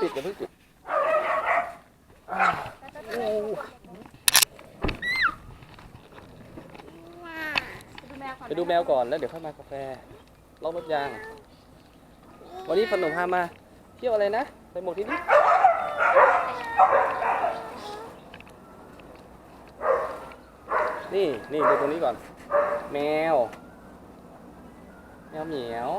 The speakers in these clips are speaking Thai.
ปิดอย่าเพิ่งปิดไปดูแมวก่อนแล้วเดี๋ยวค่อยมากาแฟลองรถยาง วันนี้ขนหนุ่มพามาเที่ยวอะไรนะ ไปหมดที่นี่นี่นี่ดูตรงนี้ก่อน แมว แมวเหมียว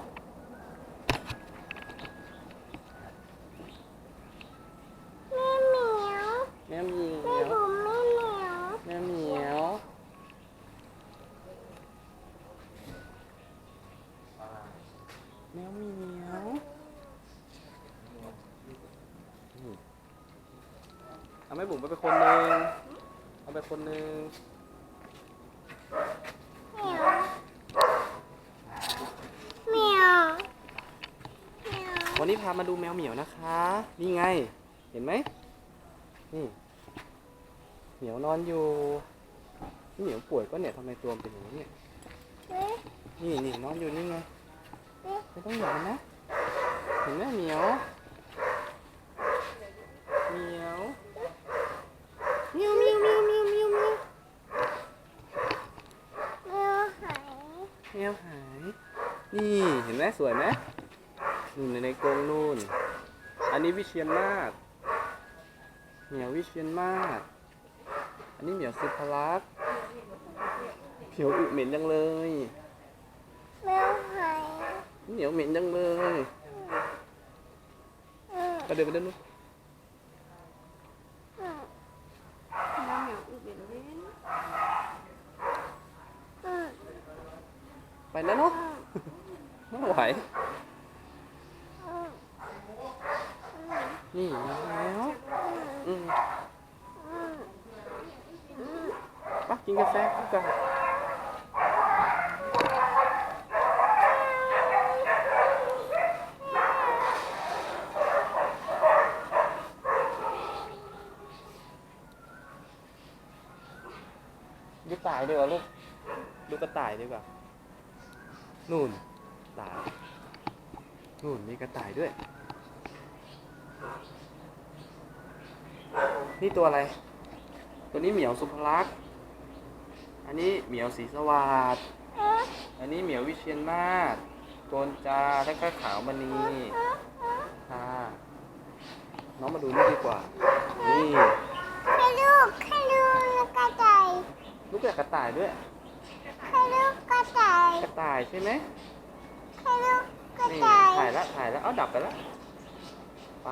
แมวเหมียวนี่เอาแม่บุ๋มไปเป็นคนหนึ่งเอาไปคนหนึ่งวันนี้พามาดูแมวเหมียวนะคะ นี่ไง เห็นไหมนี่เหมียวนอนอยู่นี่เหมียวป่วยก็เนี่ยทำไมตัวมันเป็นอย่างนี้เนี่ยนี่นี่นอนอยู่นี่ไง ไม่ต้องเหยอกมันะเห็นไหมเหมียวเหมียวเหมียวเหมียวเหมียวเหมียวเหมียวเหมียวแมวหาย นี่เห็นไหมสวยไหมนู่นในในกรงนู่น อันนี้วิเชียนมาศเหมียววิเชียนมาศอันนี้เหมียวสุภลักษณ์เหมียวอึเหม็นจังเลย เหมียวเหม็นจังเลยไปเดินไปเดินนู้นไปแล้วเนาะไม่ไหว นี่มาแล้วอืมไปกินกาแฟกัน ดูตายดีกว่าลูกดูกกระต่ายดีกว่านู่นตายนู่นมีกระต่ายด้วย นี่ตัวอะไร ตัวนี้เหมียวสุภลักษณ์อันนี้เหมียวสีสวัสดอันนี้เหมียววิเชียนมาศโจนจาแล้วก็ขาวมณีค่ะน้องมาดูนี่ดีกว่า นี่ กอยากกระต่ายด้วยกระต่ายใช่ไหมนี่ถ่ายแล้วถ่ายแล้วเอาดับไปแล้วไป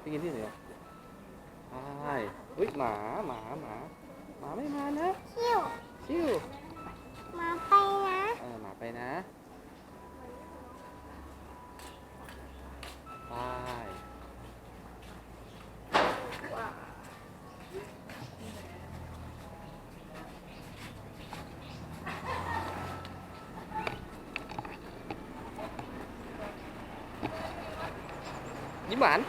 ไปกินที่ไหนอะไปอุ้ยหมาหมาหมาหมาไม่มานะชิวเออหมาไปนะไป ยิ้มหวาน